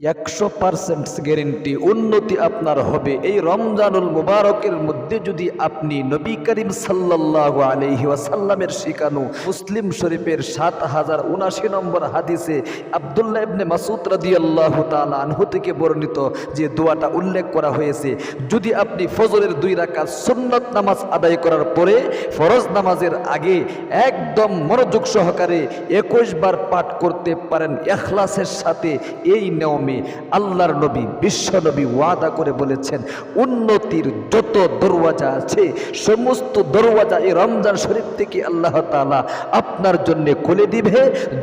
একশো percent guarantee উন্নতি আপনার হবে। এই রমজানুল মুবারকের মধ্যে যদি আপনি নবী করিম সাল্লাহ আলহি ওয়াসাল্লামের শিখানো মুসলিম শরীফের সাত হাজার উনাশি নম্বর হাদিসে আবদুল্লাহ ইবনে মাসুদ রাদি আল্লাহ তালা আনহু থেকে বর্ণিত যে দোয়াটা উল্লেখ করা হয়েছে, যদি আপনি ফজরের দুই রাকাত সুন্নত নামাজ আদায় করার পরে ফরজ নামাজের আগে একদম মনোযোগ সহকারে একুশ বার পাঠ করতে পারেন, এখলাসের সাথে এই নিয়মে। আল্লাহর নবী, বিশ্ব নবী ওয়াদা করে বলেছেন, উন্নতির যত দরওয়াজা আছে, সমস্ত দরওয়াজা এই রমজান শরীফ থেকে আল্লাহ তাআলা আপনার জন্য খুলে দিবে।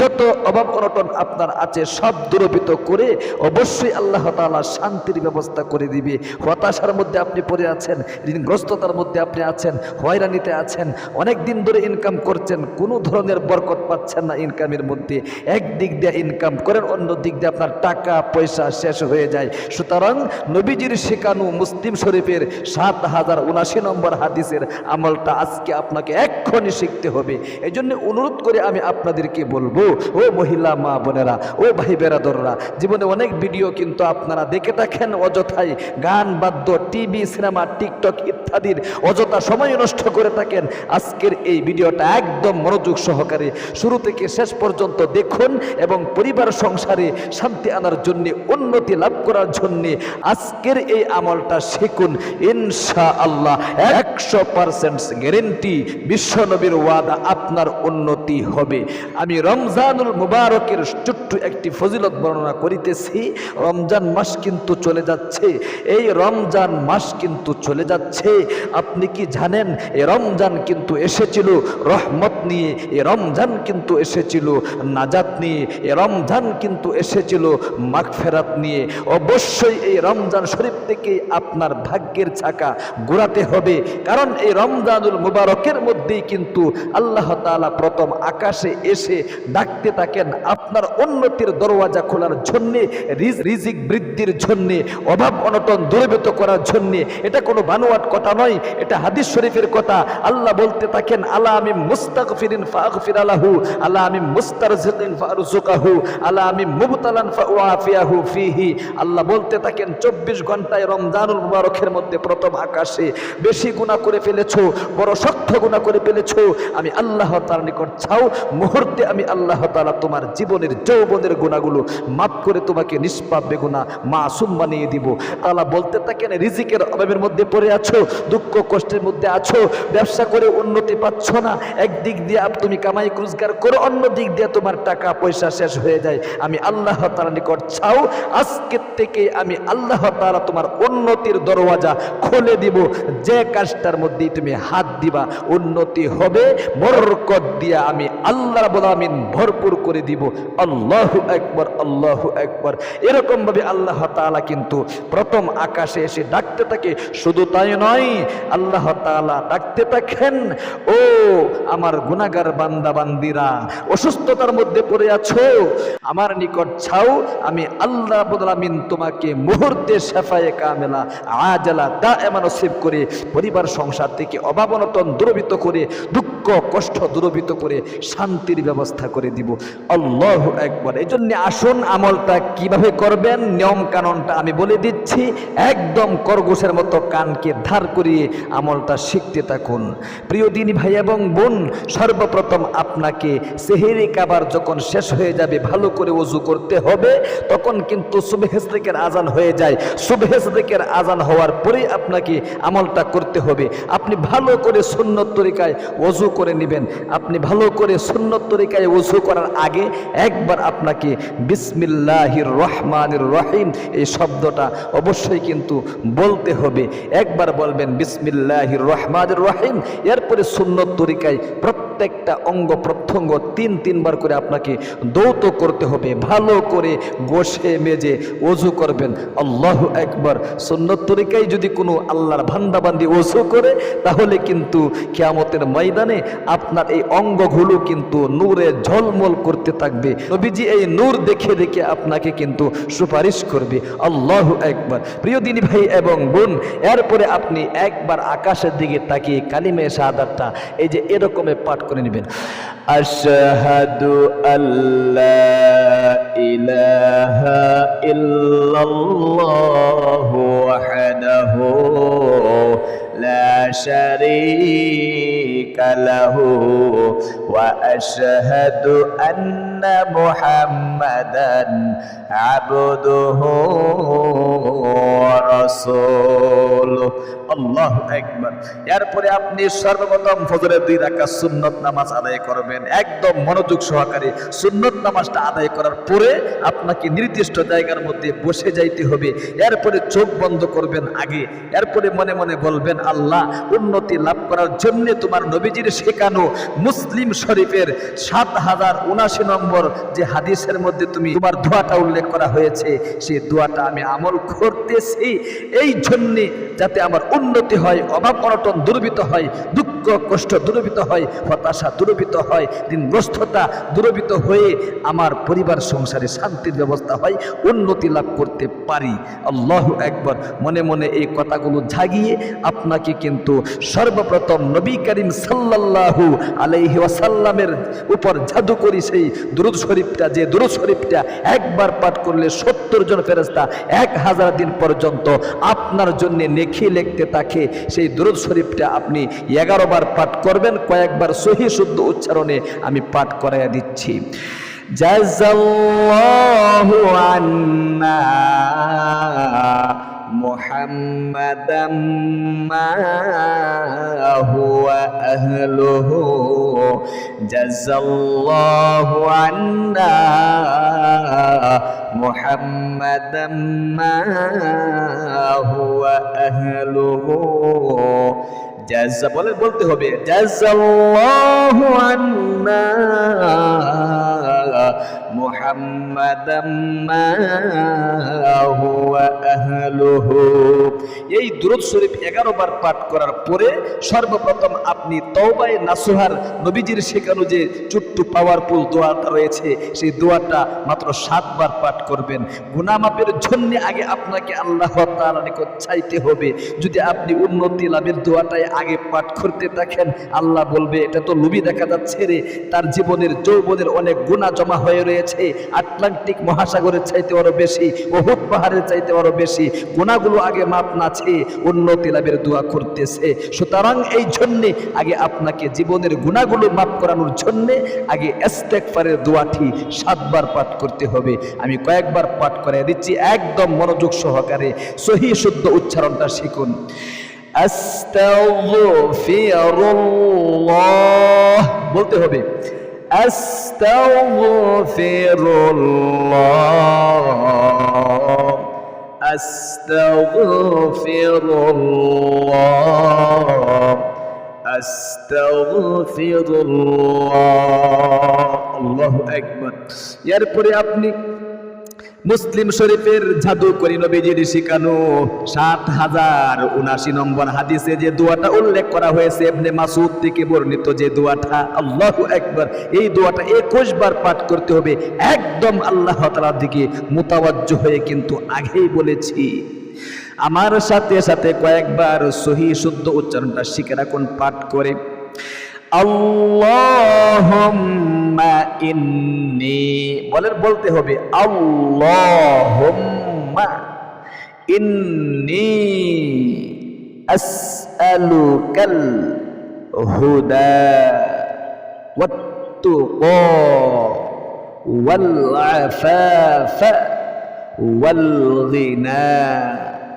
যত অভাব অনটন আপনার আছে, সব দূরবিত করে অবশ্যই আল্লাহ তাআলা শান্তির ব্যবস্থা করে দিবে। হতাশার মধ্যে আপনি পড়ে আছেন, ঋণগ্রস্ততার মধ্যে আপনি আছেন, হয়রানিতে আছেন অনেক দিন ধরে ইনকাম করছেন, কোনো ধরনের বরকত পাচ্ছেন না ইনকামের মধ্যে। এক দিক দিয়ে ইনকাম করেন অন্য দিক দিয়ে আপনার টাকা পয়সা শেষ হয়ে যায়। সুতরাং নবীজির শেখানো মুসলিম শরীফের সাত হাজার উনাশি নম্বর হাদিসের আমলটা আজকে আপনাকে এক্ষণে শিখতে হবে। এই জন্য অনুরোধ করে আমি আপনাদেরকে বলব, ও মহিলা মা বোনেরা, ও ভাই বেরাদররা, জীবনে অনেক ভিডিও কিন্তু আপনারা দেখে থাকেন অযথায়। গান, বাদ্য, টিভি, সিনেমা, টিকটক ইত্যাদির অযথা সময় নষ্ট করে থাকেন। আজকের এই ভিডিওটা একদম মনোযোগ সহকারে শুরু থেকে শেষ পর্যন্ত দেখুন এবং পরিবার সংসারে শান্তি আনার জন্য উন্নতি লাভ করার জন্য আজকের এই আমলটা শিখুন। ইনশা আল্লাহ একশো পার্সেন্ট গ্যারেন্টি বিশ্বনবীর ওয়াদা আপনার উন্নতি হবে। আমি রমজানুল মুবারকের ছোট্ট একটি ফজিলত বর্ণনা করিতেছি। রমজান মাস কিন্তু চলে যাচ্ছে। এই রমজান মাস কিন্তু চলে যাচ্ছে। আপনি কি জানেন এই রমজান কিন্তু এসেছিল রহমত নিয়ে, এ রমজান কিন্তু এসেছিল নাজাত নিয়ে, এ রমজান কিন্তু এসেছিল মাগফেরাত নিয়ে অবশ্যই এই রমজান শরীফ থেকে আপনার ভাগ্যের চাকা ঘোরাতে হবে। কারণ এই রমজানুল মুবারকের মধ্যেই কিন্তু আল্লাহ তাআলা প্রথম আকাশে এসে ডাকতে থাকেন আপনার উন্নতির দরওয়াজা খোলার জন্যে রিজিক বৃদ্ধির জন্যে, অভাব অনটন দূরীভূত করার জন্যে। এটা কোনো বানোয়াট কথা নয়, এটা হাদিস শরীফের কথা। আল্লাহ বলতে থাকেন আল্লাহ আমি মুস্তাগফিরিন ফাগফির আলাহু আল্লাহ আমি মুস্তারজিকিন ফারজুকাহু আল্লাহ আমি মুবতালান ফাওয়াফিয়াহু ফিহি। আল্লাহ বলতে থাকেন, চব্বিশ ঘন্টায় রমজানুল মুবারকের মধ্যে প্রথম আকাশে বেশি গুনাহ করে ফেলেছো, বড় শক্ত গুনাহ করে ফেলেছো। আমি আল্লাহ তাআলার নিকট চাও, মুহূর্তে আমি আল্লাহ তালা তোমার জীবনের যৌবনের গুণাগুলো মাফ করে তোমাকে নিষ্পাপ বেগুনা মাসুম বানিয়ে দিব। আল্লাহ বলতে থাকেন, রিজিকের অভাবের মধ্যে পড়ে আছো, দুঃখ কষ্টের মধ্যে আছো, ব্যবসা করে উন্নতি পাচ্ছ না। একদিক দিয়ে তুমি কামাই রোজগার করো অন্য দিক দিয়ে তোমার টাকা পয়সা শেষ হয়ে যায়। আমি আল্লাহ তাআলার নিকট চাও আজকের থেকে আমি আল্লাহ তারা তোমার উন্নতির দরওয়াজা খুলে দিব। যে কাজটার মধ্যেই তুমি হাত দিবা, উন্নতি হবে, বরকত দিয়া আমি আল্লাহ আমিন ভরপুর করে দিব। আল্লাহু একবার আল্লাহু একবার এরকম ভাবে আল্লাহ তাআলা কিন্তু প্রথম আকাশে এসে ডাকতে থাকে। শুধু তাই নয়, আল্লাহ তাআলা ডাকতে থাকেন, ও আমার গুনাহগার বান্দা, বান্দিরা, অসুস্থতার মধ্যে পড়ে আছো, আমার নিকট ছাও আমি আল্লাহ রাব্বুল আমিন তোমাকে মুহূর্তে শেফায়ে কামেলা, আজালা দা এমন করে, পরিবার, সংসার থেকে অভাব অনটন দূরবিত করে, দুঃখ কষ্ট দূরবিত করে শান্তির ব্যবস্থা করে দিব। আল্লাহ একবার এই জন্য আসুন, আমলটা কীভাবে করবেন? নিয়ম কানুনটা আমি বলে দিচ্ছি। একদম করগোশের মতো কানকে ধার করিয়ে আমলটা শিখতে থাকুন। প্রিয় দিনী ভাই এবং বোন, সর্বপ্রথম আপনাকে সেহেরি কাবার যখন শেষ হয়ে যাবে, ভালো করে ওযু করতে হবে, তখন কিন্তু সুবহেজরিকের আজান হয়ে যায়। সুবহেজরিকের আজান হওয়ার পরেই আপনাকে আমলটা করতে হবে। আপনি ভালো করে সুন্নত তরিকায় ওযু করে নেবেন। আপনি ভালো করে সুন্নত তরিকায় উজু করার আগে একবার আপনাকে বিসমিল্লাহির রহমানির রহিম এই শব্দটা অবশ্যই কিন্তু বলতে হবে। একবার বলবেন বিসমিল্লাহির রহমানির রহিম। এরপরে সুন্নত তরিকায় প্রত্যেকটা অঙ্গ প্রত্যঙ্গ তিন তিনবার করে আপনাকে দৌত করতে হবে, ভালো করে গোসে মেজে ওযু করবেন। আল্লাহ একবার সুন্নত তরিকায় যদি কোনো আল্লাহর ভান্ডাবান্দি ওযু করে, তাহলে কিন্তু কিয়ামতের ময়দানে আপনার এই অঙ্গগুলো কিন্তু নূরে ঝলমল করতে থাকবে। নবীজি এই নূর দেখে দেখে আপনাকে কিন্তু সুপারিশ করবে। আল্লাহ একবার প্রিয় দিনী ভাই এবং বোন, এরপরে আপনি একবার আকাশের দিকে তাকিয়ে কালিমে শাহাদাতটা, এই যে এরকমে পাঠ করে করে নেবেন। আশহাদু আল্লাহ ইলাহা ইল্লাল্লাহু ওয়াহদাহু লা ওয়া আশহাদু আন্না মুহাম্মাদান আবদুহু ওয়া রাসূলুহু আল্লাহু আকবার এরপরে আপনি সর্বপ্রথম ফজরের দুই রাকাত সুন্নত নামাজ আদায় করবেন। একদম মনোযোগ সহকারে সুন্নত নামাজটা আদায় করার পরে আপনাকে নির্দিষ্ট জায়গার মধ্যে বসে যাইতে হবে। এরপরে চোখ বন্ধ করবেন আগে। এরপরে মনে মনে বলবেন, আল্লাহ উন্নতি লাভ করার জন্য তোমার নবীজির শেখানো মুসলিম শরীফের সাত হাজার উনাশি নম্বর যে হাদিসের মধ্যে তুমি তোমার দোয়াটা উল্লেখ করা হয়েছে, সেই দোয়াটা আমি আমল করতেছি। এই জন্যে যাতে আমার উন্নতি হয়, অভাব অনটন দূরবিত হয়, দুঃখ কষ্ট দূরবিত হয়, হতাশা দূরবিত হয় দিনগ্রস্ততা দূরবিত হয়ে আমার পরিবার সংসারে শান্তির ব্যবস্থা হয়, উন্নতি লাভ করতে পারি। আল্লাহ একবার মনে মনে এই কথাগুলো জাগিয়ে আপনাকে কিন্তু সর্বপ্রথম নবী করিম সাল্লাল্লাহু আলাইহি ওয়াসাল্লামের উপর জাদু করি সেই দুরুদ শরীফটা, যে দুরুদ শরীফটা একবার পাঠ করলে সত্তর জন ফেরেস্তা এক হাজার দিন পর্যন্ত আপনার জন্য নেখি লেখতে থাকে। সেই দুরুদ শরীফটা আপনি এগারো বার পাঠ করবেন, কয়েকবার সহি শুদ্ধ উচ্চারণে আমি পাঠ করাইয়া দিচ্ছি। জাজাল্লাহু আন্না محمدا ما هو أهله جزى الله عنا محمدا ما هو أهله জাজা বলে বলতে হবে জাজাল্লাহু আন্না এই শরীফ 11 বার পাঠ করার পরে সর্বপ্রথম আপনি নাসুহার নবীজির শেখানো যে দোয়াটা রয়েছে, সেই দোয়াটা মাত্র সাতবার পাঠ করবেন। গুনাহ মাপের জন্য আগে আপনাকে আল্লাহ চাইতে হবে। যদি আপনি উন্নতি লাভের দোয়াটাই আগে পাঠ করতে থাকেন, আল্লাহ বলবে, এটা তো লুবি দেখা যাচ্ছে রে, তার জীবনের যৌবনের অনেক গুণা জমা হয়ে রয়েছে। আটলান্টিক মহাসাগরের চাইতে আরও বেশি বহুত পাহাড়ের চাইতে আরও বেশি। গুণাগুলো আগে মাপ নাছে উন্নতি লাভের দোয়া করতেছে। সুতরাং এই জন্যে আগে আপনাকে জীবনের গুণাগুলো মাপ করানোর জন্যে আগে এস্তেকফারের দোয়াটি সাতবার পাঠ করতে হবে। আমি কয়েকবার পাঠ করে দিচ্ছি, একদম মনোযোগ সহকারে। সহি শুদ্ধ উচ্চারণটা শিখুন। বলতে হবে। আস্তাগফিরুল্লাহ الله. الله. أكبر. يا এরপরে আপনি মুসলিম শরীফের জাদু করি নবীজির শিখানো সাত হাজার উনাশি নম্বর হাদিসে যে দোয়াটা উল্লেখ করা হয়েছে এমনি মাসুদ থেকে বর্ণিত যে দোয়াটা, আল্লাহ একবার এই দোয়াটা একুশ বার পাঠ করতে হবে। একদম আল্লাহ তালার দিকে মোতাবাজ্য হয়ে কিন্তু আগেই বলেছি। আমার সাথে সাথে কয়েকবার সহি শুদ্ধ উচ্চারণটা শিখে রাখুন, পাঠ করে আল্লাহুম্মা ইন্নি বলেন বলতে হবে আল্লাহুম্মা ইন্নি আসআলুকাল হুদা ওয়াত্তুকা ওয়াল আফাফা ওয়াল গিনা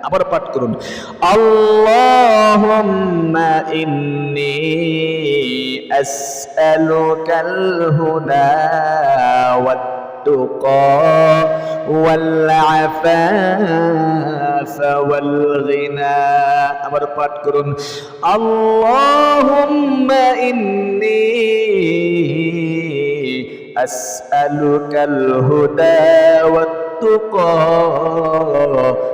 আবার পাঠ করুন আল্লাহুম্মা ইন্নি আসআলুকাল হুদা والتقى والعفاف والغنى আবার পাঠ করুন আল্লাহুম্মা ইন্নি আসআলুকাল হুদা والتقى والتقى والعفاف والغنى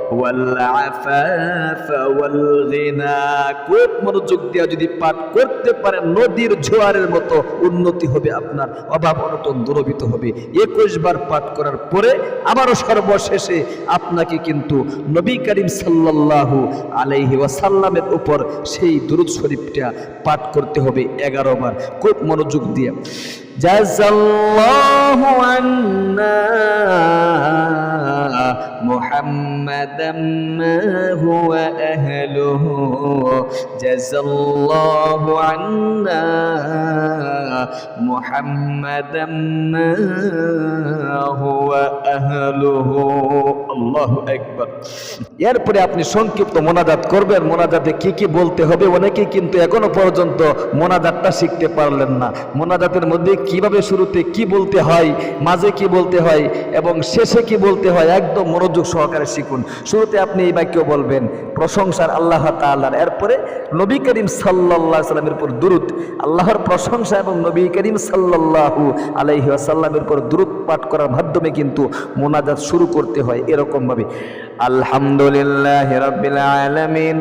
খুব মনোযোগ দিয়া যদি পাঠ করতে পারেন নদীর জোয়ারের মতো উন্নতি হবে আপনার, অভাব অনটন দূরবিত হবে। একুশ বার পাঠ করার পরে আবারও সর্বশেষে আপনাকে কিন্তু নবী করিম সাল্লাল্লাহু আলাইহি ওয়াসাল্লামের উপর সেই দুরুদ শরীফটা পাঠ করতে হবে এগারো বার। খুব মনোযোগ দিয়ে। জাযাল্লাহু আন্না মুহাম্মাদাম মা হুয়া আহলুহু জাযাল্লাহু আন্না মুহাম্মাদাম মা হুয়া আহলুহু আল্লাহু আকবার এরপরে আপনি সংক্ষিপ্ত মোনাজাত করবেন। মোনাজাতে কি কি বলতে হবে অনেকেই কিন্তু এখনও পর্যন্ত মোনাজাতটা শিখতে পারলেন না। মোনাজাতের মধ্যে কীভাবে শুরুতে কি বলতে হয়, মাঝে কি বলতে হয় এবং শেষে কি বলতে হয় একদম মনোযোগ সহকারে শিখুন। শুরুতে আপনি এই বাক্য বলবেন, প্রশংসার আল্লাহ তাআলার। এরপরে নবী করিম সাল্লাল্লাহু সাল্লামের উপর দুরুদ। আল্লাহর প্রশংসা এবং নবী করিম সাল্লাল্লাহু আলাইহি ওয়াসাল্লামের উপর দুরুদ পাঠ করার মাধ্যমে কিন্তু মোনাজাত শুরু করতে হয় এরকমভাবে। আলহামদুলিল্লাহ রাব্বিল আলামিন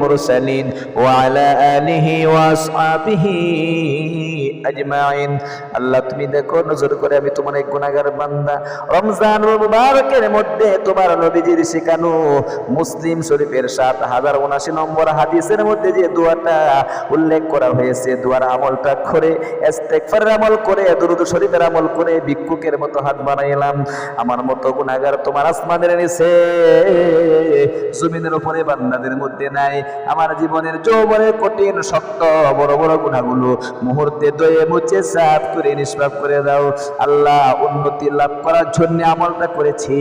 মুরসালিন, ওয়া আলা আলিহি ওয়া আসহাবিহি। আজমাইন। আল্লাহ, তুমি দেখো, নজর করে আমি তোমার এক গুনাহগার বান্দা। রমজান মুবারকের মধ্যে তোমার নবীজির শেখানো মুসলিম শরীফের সাত হাজার উনাশি নম্বর হাদিসের মধ্যে যে দোয়াটা উল্লেখ করা হয়েছে, দোয়ার আমলটা করে, ইস্তেগফারের আমল করে, দুরূদ শরীফের আমল করে ভিক্ষুকের মতো হাত বানাইলাম আমার মতো গুনাহগার তোমার আসমানের নিচে, জমিনের উপরে বান্দাদের মধ্যে নাই। আমার জীবনের যৌবনের কঠিন, শক্ত, বড় বড় গুণাগুলো মুহূর্তে মুছে সাফ করে, নিষ্পাপ করে দাও। আল্লাহ উন্নতি লাভ করার জন্য আমলটা করেছি,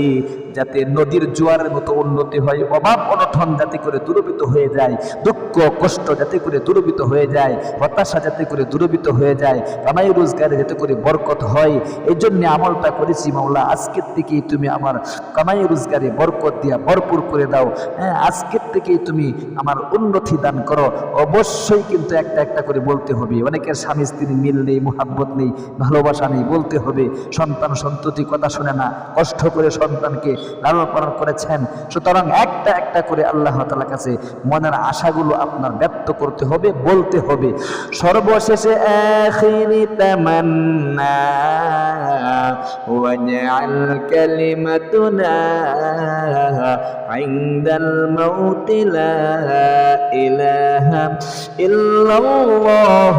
যাতে নদীর জোয়ারের মতো উন্নতি হয়, অভাব অনঠন যাতে করে দূরবিত হয়ে যায়, দুঃখ কষ্ট যাতে করে দূরবিত হয়ে যায়, হতাশা যাতে করে দূরবিত হয়ে যায়, কামাই রোজগারে যাতে করে বরকত হয় এই জন্য আমলটা করেছি মাওলা। আজকের থেকেই তুমি আমার কামাই রোজগারে বরকত দিয়া ভরপুর করে দাও। হ্যাঁ আজকের থেকেই তুমি আমার উন্নতি দান করো। অবশ্যই কিন্তু একটা একটা করে বলতে হবে। অনেকের স্বামী স্ত্রীর মিল নেই মোহাব্বত নেই ভালোবাসা নেই বলতে হবে সন্তান সন্ততি কথা শুনে না কষ্ট করে সন্তানকে লালন পালন করেছেন সুতরাং একটা একটা করে আল্লাহ তালার কাছে মনের আশাগুলো আপনার ব্যক্ত করতে হবে বলতে হবে সর্বশেষে আখিরি তামান্না واجعل كلمتنا عند الموت لا إله إلا الله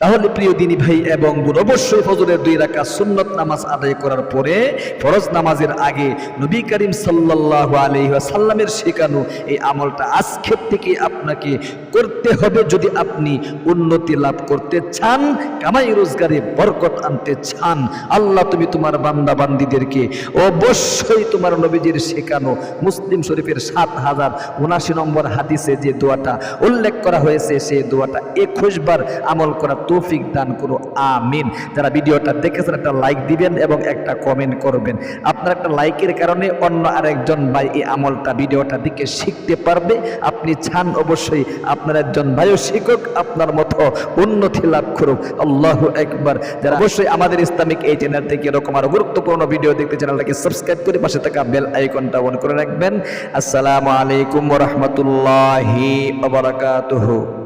তাহলে প্রিয় দিনী ভাই এবং বোন, অবশ্যই ফজরের দুই রাকাত সুন্নত নামাজ আদায় করার পরে ফরজ নামাজের আগে নবী করিম সাল্লাল্লাহু আলাইহি ওয়াসাল্লামের শেখানো এই আমলটা আজকের থেকে আপনাকে করতে হবে যদি আপনি উন্নতি লাভ করতে চান, কামাই রোজগারে বরকত আনতে চান। আল্লাহ তুমি তোমার বান্দা বান্দিদেরকে অবশ্যই তোমার নবীজির শেখানো মুসলিম শরীফের সাত হাজার উনাশি নম্বর হাদিসে যে দোয়াটা উল্লেখ করা হয়েছে, সেই দোয়াটা একুশ বার আমল করা তৌফিক দান করো, আমিন। যারা ভিডিওটা দেখেছেন, একটা লাইক দিবেন এবং একটা কমেন্ট করবেন। আপনার একটা লাইকের কারণে অন্য আরেকজন ভাই এই আমলটা, ভিডিওটা দিকে শিখতে পারবে। আপনি চান অবশ্যই আপনার একজন ভাইও শিখুক, আপনার মতো উন্নতি লাভ করুক। আল্লাহ একবার যারা অবশ্যই আমাদের ইসলামিক এই চ্যানেল থেকে এরকম আরও গুরুত্বপূর্ণ ভিডিও দেখতে চ্যানেলটাকে সাবস্ক্রাইব করে পাশে থাকা বেল আইকনটা অন করে রাখবেন। আসসালামু আলাইকুম রহমতুল্লাহি বারাকাতুহু।